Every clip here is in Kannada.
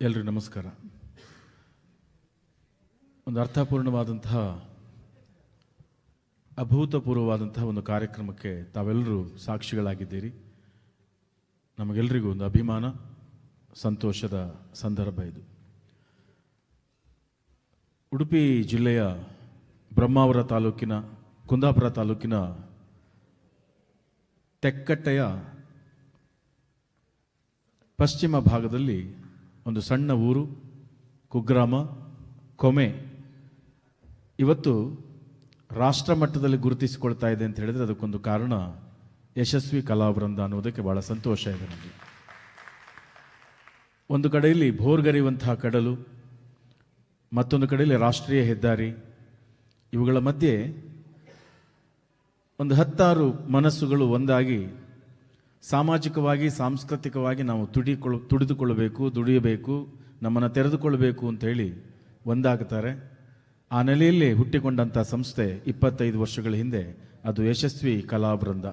ಎಲ್ರಿಗೂ ನಮಸ್ಕಾರ. ಒಂದು ಅರ್ಥಪೂರ್ಣವಾದಂತಹ, ಅಭೂತಪೂರ್ವವಾದಂತಹ ಒಂದು ಕಾರ್ಯಕ್ರಮಕ್ಕೆ ತಾವೆಲ್ಲರೂ ಸಾಕ್ಷಿಗಳಾಗಿದ್ದೀರಿ. ನಮಗೆಲ್ಲರಿಗೂ ಒಂದು ಅಭಿಮಾನ, ಸಂತೋಷದ ಸಂದರ್ಭ ಇದು. ಉಡುಪಿ ಜಿಲ್ಲೆಯ ಬ್ರಹ್ಮಾವರ ತಾಲೂಕಿನ, ಕುಂದಾಪುರ ತಾಲೂಕಿನ ತೆಕ್ಕಟ್ಟೆಯ ಪಶ್ಚಿಮ ಭಾಗದಲ್ಲಿ ಒಂದು ಸಣ್ಣ ಊರು, ಕುಗ್ರಾಮ ಕೊಮೆ ಇವತ್ತು ರಾಷ್ಟ್ರ ಮಟ್ಟದಲ್ಲಿ ಗುರುತಿಸಿಕೊಳ್ತಾ ಇದೆ ಅಂತ ಹೇಳಿದ್ರೆ ಅದಕ್ಕೊಂದು ಕಾರಣ ಯಶಸ್ವಿ ಕಲಾವೃಂದ ಅನ್ನೋದಕ್ಕೆ ಭಾಳ ಸಂತೋಷ ಇದೆ ನನಗೆ ಒಂದು ಕಡೆಯಲ್ಲಿ ಭೋರ್ಗರಿಯುವಂತಹ ಕಡಲು, ಮತ್ತೊಂದು ಕಡೆಯಲ್ಲಿ ರಾಷ್ಟ್ರೀಯ ಹೆದ್ದಾರಿ. ಇವುಗಳ ಮಧ್ಯೆ ಒಂದು ಹತ್ತಾರು ಮನಸ್ಸುಗಳು ಒಂದಾಗಿ ಸಾಮಾಜಿಕವಾಗಿ, ಸಾಂಸ್ಕೃತಿಕವಾಗಿ ನಾವು ತುಡಿಕೊಳ್ ತುಡಿದುಕೊಳ್ಳಬೇಕು, ದುಡಿಯಬೇಕು, ನಮ್ಮನ್ನು ತೆರೆದುಕೊಳ್ಳಬೇಕು ಅಂತ ಹೇಳಿ ಒಂದಾಗುತ್ತಾರೆ ಆ ನೆಲೆಯಲ್ಲಿ ಹುಟ್ಟಿಕೊಂಡಂಥ ಸಂಸ್ಥೆ ಇಪ್ಪತ್ತೈದು ವರ್ಷಗಳ ಹಿಂದೆ ಅದು ಯಶಸ್ವಿ ಕಲಾಬೃಂದ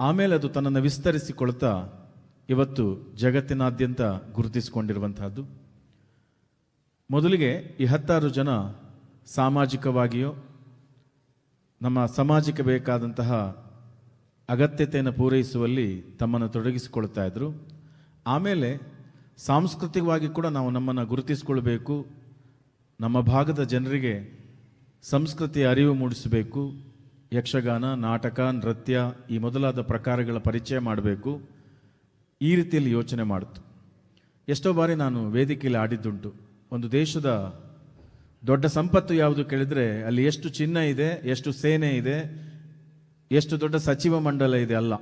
ಆಮೇಲೆ ಅದು ತನ್ನನ್ನು ವಿಸ್ತರಿಸಿಕೊಳ್ತಾ ಇವತ್ತು ಜಗತ್ತಿನಾದ್ಯಂತ ಗುರುತಿಸಿಕೊಂಡಿರುವಂತಹದ್ದು. ಮೊದಲಿಗೆ ಈ ಹತ್ತಾರು ಜನ ಸಾಮಾಜಿಕವಾಗಿಯೋ, ನಮ್ಮ ಸಮಾಜಕ್ಕೆ ಬೇಕಾದಂತಹ ಅಗತ್ಯತೆಯನ್ನು ಪೂರೈಸುವಲ್ಲಿ ತಮ್ಮನ್ನು ತೊಡಗಿಸಿಕೊಳ್ತಾ ಇದ್ದರು ಆಮೇಲೆ ಸಾಂಸ್ಕೃತಿಕವಾಗಿ ಕೂಡ ನಾವು ನಮ್ಮನ್ನು ಗುರುತಿಸಿಕೊಳ್ಬೇಕು. ನಮ್ಮ ಭಾಗದ ಜನರಿಗೆ ಸಂಸ್ಕೃತಿಯ ಅರಿವು ಮೂಡಿಸಬೇಕು. ಯಕ್ಷಗಾನ, ನಾಟಕ, ನೃತ್ಯ ಈ ಮೊದಲಾದ ಪ್ರಕಾರಗಳ ಪರಿಚಯ ಮಾಡಬೇಕು. ಈ ರೀತಿಯಲ್ಲಿ ಯೋಚನೆ ಮಾಡಿತು. ಎಷ್ಟೋ ಬಾರಿ ನಾನು ವೇದಿಕೆಯಲ್ಲಿ ಆಡಿದ್ದುಂಟು. ಒಂದು ದೇಶದ ದೊಡ್ಡ ಸಂಪತ್ತು ಯಾವುದು ಕೇಳಿದರೆ ಅಲ್ಲಿ ಎಷ್ಟು ಚಿನ್ನ ಇದೆ, ಎಷ್ಟು ಸೇನೆ ಇದೆ ಎಷ್ಟು ದೊಡ್ಡ ಸಚಿವ ಮಂಡಲ ಇದೆ ಅಲ್ಲ.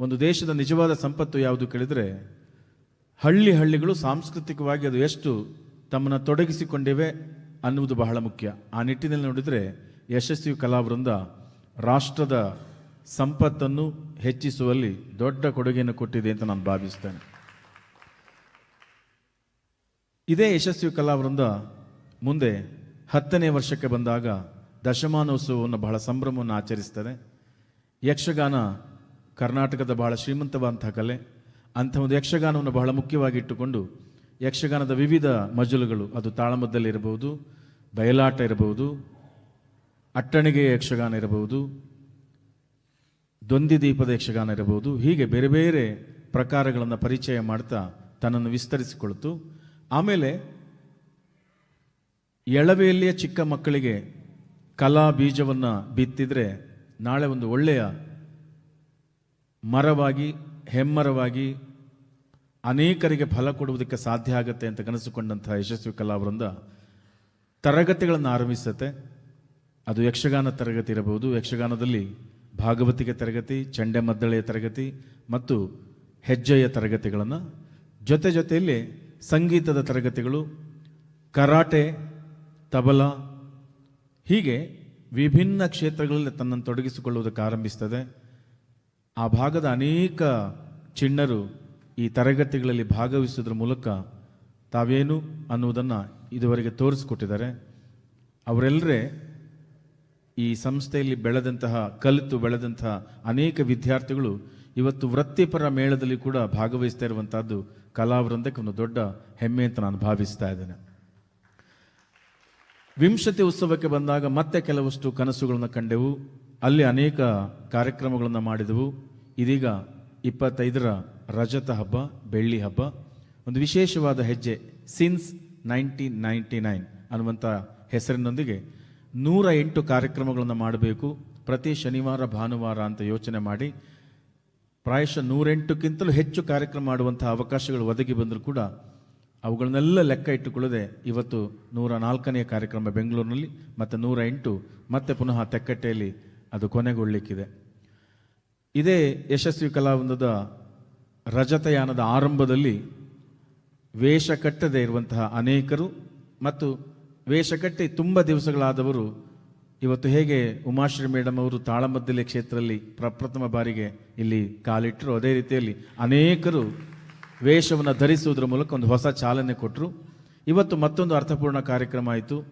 ಒಂದು ದೇಶದ ನಿಜವಾದ ಸಂಪತ್ತು ಯಾವುದು ಕೇಳಿದರೆ, ಹಳ್ಳಿ ಹಳ್ಳಿಗಳು ಸಾಂಸ್ಕೃತಿಕವಾಗಿ ಅದು ಎಷ್ಟು ತಮ್ಮನ್ನು ತೊಡಗಿಸಿಕೊಂಡಿವೆ ಅನ್ನುವುದು ಬಹಳ ಮುಖ್ಯ. ಆ ನಿಟ್ಟಿನಲ್ಲಿ ನೋಡಿದರೆ ಯಶಸ್ವಿ ಕಲಾವೃಂದ ರಾಷ್ಟ್ರದ ಸಂಪತ್ತನ್ನು ಹೆಚ್ಚಿಸುವಲ್ಲಿ ದೊಡ್ಡ ಕೊಡುಗೆಯನ್ನು ಕೊಟ್ಟಿದೆ ಅಂತ ನಾನು ಭಾವಿಸ್ತೇನೆ. ಇದೇ ಯಶಸ್ವಿ ಕಲಾವೃಂದ ಮುಂದೆ ಹತ್ತನೇ ವರ್ಷಕ್ಕೆ ಬಂದಾಗ ದಶಮಾನೋತ್ಸವವನ್ನು ಬಹಳ ಸಂಭ್ರಮವನ್ನು ಆಚರಿಸ್ತಾರೆ ಯಕ್ಷಗಾನ ಕರ್ನಾಟಕದ ಬಹಳ ಶ್ರೀಮಂತವಾದಂಥ ಕಲೆ. ಅಂಥ ಒಂದು ಯಕ್ಷಗಾನವನ್ನು ಬಹಳ ಮುಖ್ಯವಾಗಿ ಇಟ್ಟುಕೊಂಡು ಯಕ್ಷಗಾನದ ವಿವಿಧ ಮಜಲುಗಳು, ಅದು ತಾಳಮದ್ದಲ್ಲಿ ಇರಬಹುದು, ಬಯಲಾಟ ಇರಬಹುದು, ಅಟ್ಟಣಿಗೆಯ ಯಕ್ಷಗಾನ ಇರಬಹುದು ದೊಂದಿ ದೀಪದ ಯಕ್ಷಗಾನ ಇರಬಹುದು, ಹೀಗೆ ಬೇರೆ ಬೇರೆ ಪ್ರಕಾರಗಳನ್ನು ಪರಿಚಯ ಮಾಡ್ತಾ ತನ್ನನ್ನು ವಿಸ್ತರಿಸಿಕೊಳ್ತು. ಆಮೇಲೆ ಎಳವೆಯಲ್ಲಿಯ ಚಿಕ್ಕ ಮಕ್ಕಳಿಗೆ ಕಲಾ ಬೀಜವನ್ನು ಬಿತ್ತಿದರೆ ನಾಳೆ ಒಂದು ಒಳ್ಳೆಯ ಮರವಾಗಿ, ಹೆಮ್ಮರವಾಗಿ ಅನೇಕರಿಗೆ ಫಲ ಕೊಡುವುದಕ್ಕೆ ಸಾಧ್ಯ ಆಗುತ್ತೆ ಅಂತ ಕನಸುಕೊಂಡಂತಹ ಯಶಸ್ವಿ ಕಲಾವೃಂದ ತರಗತಿಗಳನ್ನು ಆರಂಭಿಸುತ್ತೆ. ಅದು ಯಕ್ಷಗಾನ ತರಗತಿ ಇರಬಹುದು. ಯಕ್ಷಗಾನದಲ್ಲಿ ಭಾಗವತಿಗೆ ತರಗತಿ ಚಂಡೆ ಮದ್ದಳೆಯ ತರಗತಿ ಮತ್ತು ಹೆಜ್ಜೆಯ ತರಗತಿಗಳನ್ನು. ಜೊತೆ ಜೊತೆಯಲ್ಲಿ ಸಂಗೀತದ ತರಗತಿಗಳು, ಕರಾಟೆ, ತಬಲಾ ಹೀಗೆ ವಿಭಿನ್ನ ಕ್ಷೇತ್ರಗಳಲ್ಲಿ ತನ್ನನ್ನು ತೊಡಗಿಸಿಕೊಳ್ಳುವುದಕ್ಕೆ ಆರಂಭಿಸ್ತದೆ. ಆ ಭಾಗದ ಅನೇಕ ಚಿಣ್ಣರು ಈ ತರಗತಿಗಳಲ್ಲಿ ಭಾಗವಹಿಸೋದ್ರ ಮೂಲಕ ತಾವೇನು ಅನ್ನುವುದನ್ನು ಇದುವರೆಗೆ ತೋರಿಸಿಕೊಟ್ಟಿದ್ದಾರೆ. ಅವರೆಲ್ಲರೇ ಈ ಸಂಸ್ಥೆಯಲ್ಲಿ ಬೆಳೆದಂತಹ, ಕಲಿತು ಬೆಳೆದಂತಹ ಅನೇಕ ವಿದ್ಯಾರ್ಥಿಗಳು ಇವತ್ತು ವೃತ್ತಿಪರ ಮೇಳದಲ್ಲಿ ಕೂಡ ಭಾಗವಹಿಸ್ತಾ ಇರುವಂಥದ್ದು ಕಲಾವೃಂದಕ್ಕೆ ಒಂದು ದೊಡ್ಡ ಹೆಮ್ಮೆ ಅಂತ ನಾನು ಭಾವಿಸ್ತಾ ಇದ್ದೇನೆ. ವಿಂಶತಿ ಉತ್ಸವಕ್ಕೆ ಬಂದಾಗ ಮತ್ತೆ ಕೆಲವಷ್ಟು ಕನಸುಗಳನ್ನು ಕಂಡೆವು. ಅಲ್ಲಿ ಅನೇಕ ಕಾರ್ಯಕ್ರಮಗಳನ್ನು ಮಾಡಿದೆವು. ಇದೀಗ ಇಪ್ಪತ್ತೈದರ ರಜತ ಹಬ್ಬ, ಬೆಳ್ಳಿ ಹಬ್ಬ. ಒಂದು ವಿಶೇಷವಾದ ಹೆಜ್ಜೆ ಸಿನ್ಸ್ ನೈನ್ಟೀನ್ ನೈಂಟಿ ನೈನ್ ಅನ್ನುವಂಥ ಹೆಸರಿನೊಂದಿಗೆ ನೂರ ಎಂಟು ಕಾರ್ಯಕ್ರಮಗಳನ್ನು ಮಾಡಬೇಕು. ಪ್ರತಿ ಶನಿವಾರ, ಭಾನುವಾರ ಅಂತ ಯೋಚನೆ ಮಾಡಿ. ಪ್ರಾಯಶಃ ನೂರೆಂಟಕ್ಕಿಂತಲೂ ಹೆಚ್ಚು ಕಾರ್ಯಕ್ರಮ ಮಾಡುವಂಥ ಅವಕಾಶಗಳು ಒದಗಿ ಬಂದರೂ ಕೂಡ ಅವುಗಳನ್ನೆಲ್ಲ ಲೆಕ್ಕ ಇಟ್ಟುಕೊಳ್ಳದೆ ಇವತ್ತು ನೂರ ನಾಲ್ಕನೆಯ ಕಾರ್ಯಕ್ರಮ ಬೆಂಗಳೂರಿನಲ್ಲಿ, ಮತ್ತು ನೂರ ಎಂಟು, ಮತ್ತೆ ಪುನಃ ತೆಕ್ಕಟ್ಟೆಯಲ್ಲಿ ಅದು ಕೊನೆಗೊಳ್ಳಿಕ್ಕಿದೆ ಇದೇ ಯಶಸ್ವಿ ಕಲಾವೃಂದದ ರಜತಯಾನದ ಆರಂಭದಲ್ಲಿ ವೇಷ ಕಟ್ಟದೆ ಇರುವಂತಹ ಅನೇಕರು ಮತ್ತು ವೇಷ ಕಟ್ಟಿ ತುಂಬ ದಿವಸಗಳಾದವರು ಇವತ್ತು ಹೇಗೆ ಉಮಾಶ್ರೀ ಮೇಡಮ್ ಅವರು ತಾಳಮದ್ದಲೆ ಕ್ಷೇತ್ರದಲ್ಲಿ ಪ್ರಪ್ರಥಮ ಬಾರಿಗೆ ಇಲ್ಲಿ ಕಾಲಿಟ್ಟರು, ಅದೇ ರೀತಿಯಲ್ಲಿ ಅನೇಕರು ವೇಷವನ್ನು ಧರಿಸುವುದರ ಮೂಲಕ ಒಂದು ಹೊಸ ಚಾಲನೆ ಕೊಟ್ಟರು ಇವತ್ತು ಮತ್ತೊಂದು ಅರ್ಥಪೂರ್ಣ ಕಾರ್ಯಕ್ರಮ ಆಯಿತು.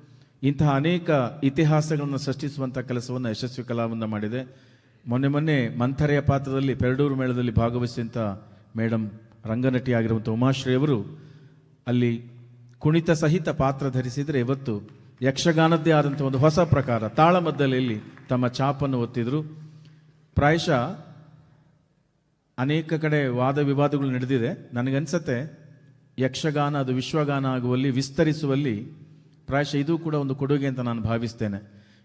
ಇಂತಹ ಅನೇಕ ಇತಿಹಾಸಗಳನ್ನು ಸೃಷ್ಟಿಸುವಂಥ ಕೆಲಸವನ್ನು ಯಶಸ್ವಿ ಕಲಾವನ್ನ ಮಾಡಿದೆ. ಮೊನ್ನೆ ಮೊನ್ನೆ ಮಂಥರೆಯ ಪಾತ್ರದಲ್ಲಿ ಪೆರಡೂರು ಮೇಳದಲ್ಲಿ ಭಾಗವಹಿಸಿದಂಥ ಮೇಡಮ್ ರಂಗನಟಿಯಾಗಿರುವಂಥ ಉಮಾಶ್ರೀ ಅವರು ಅಲ್ಲಿ ಕುಣಿತ ಸಹಿತ ಪಾತ್ರ ಧರಿಸಿದರೆ ಇವತ್ತು ಯಕ್ಷಗಾನದ್ದೇ ಆದಂಥ ಒಂದು ಹೊಸ ಪ್ರಕಾರ ತಾಳಮದ್ದಲೆಯಲ್ಲಿ ತಮ್ಮ ಚಾಪನ್ನು ಒತ್ತಿದ್ರು. ಪ್ರಾಯಶಃ ಅನೇಕ ಕಡೆ ವಾದ ವಿವಾದಗಳು ನಡೆದಿದೆ. ನನಗನ್ಸತ್ತೆ, ಯಕ್ಷಗಾನ ಅದು ವಿಶ್ವಗಾನ ಆಗುವಲ್ಲಿ, ವಿಸ್ತರಿಸುವಲ್ಲಿ ಪ್ರಾಯಶಃ ಇದು ಕೂಡ ಒಂದು ಕೊಡುಗೆ ಅಂತ ನಾನು ಭಾವಿಸ್ತೇನೆ.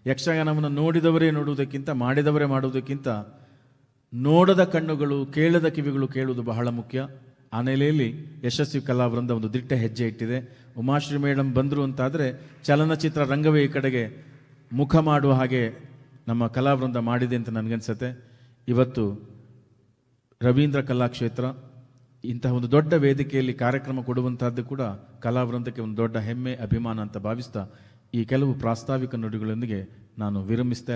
ಯಕ್ಷಗಾನವನ್ನು ನೋಡಿದವರೇ ನೋಡುವುದಕ್ಕಿಂತ, ಮಾಡಿದವರೇ ಮಾಡುವುದಕ್ಕಿಂತ ನೋಡದ ಕಣ್ಣುಗಳು, ಕೇಳದ ಕಿವಿಗಳು ಕೇಳುವುದು ಬಹಳ ಮುಖ್ಯ. ಆ ನೆಲೆಯಲ್ಲಿ ಯಶಸ್ವಿ ಕಲಾವೃಂದ ಒಂದು ದಿಟ್ಟ ಹೆಜ್ಜೆ ಇಟ್ಟಿದೆ. ಉಮಾಶ್ರೀ ಮೇಡಮ್ ಬಂದರು ಅಂತಾದರೆ ಚಲನಚಿತ್ರ ರಂಗವೇ ಈ ಕಡೆಗೆ ಮುಖ ಮಾಡುವ ಹಾಗೆ ನಮ್ಮ ಕಲಾವೃಂದ ಮಾಡಿದೆ ಅಂತ ನನಗನ್ಸತ್ತೆ. ಇವತ್ತು ರವೀಂದ್ರ ಕಲಾಕ್ಷೇತ್ರ ಇಂತಹ ಒಂದು ದೊಡ್ಡ ವೇದಿಕೆಯಲ್ಲಿ ಕಾರ್ಯಕ್ರಮ ಕೊಡುವಂತಹದ್ದು ಕೂಡ ಕಲಾವೃಂದಕ್ಕೆ ಒಂದು ದೊಡ್ಡ ಹೆಮ್ಮೆ, ಅಭಿಮಾನ ಅಂತ ಭಾವಿಸ್ತಾ ಈ ಕೆಲವು ಪ್ರಾಸ್ತಾವಿಕ ನುಡಿಗಳೊಂದಿಗೆ ನಾನು ವಿರಮಿಸ್ತಾ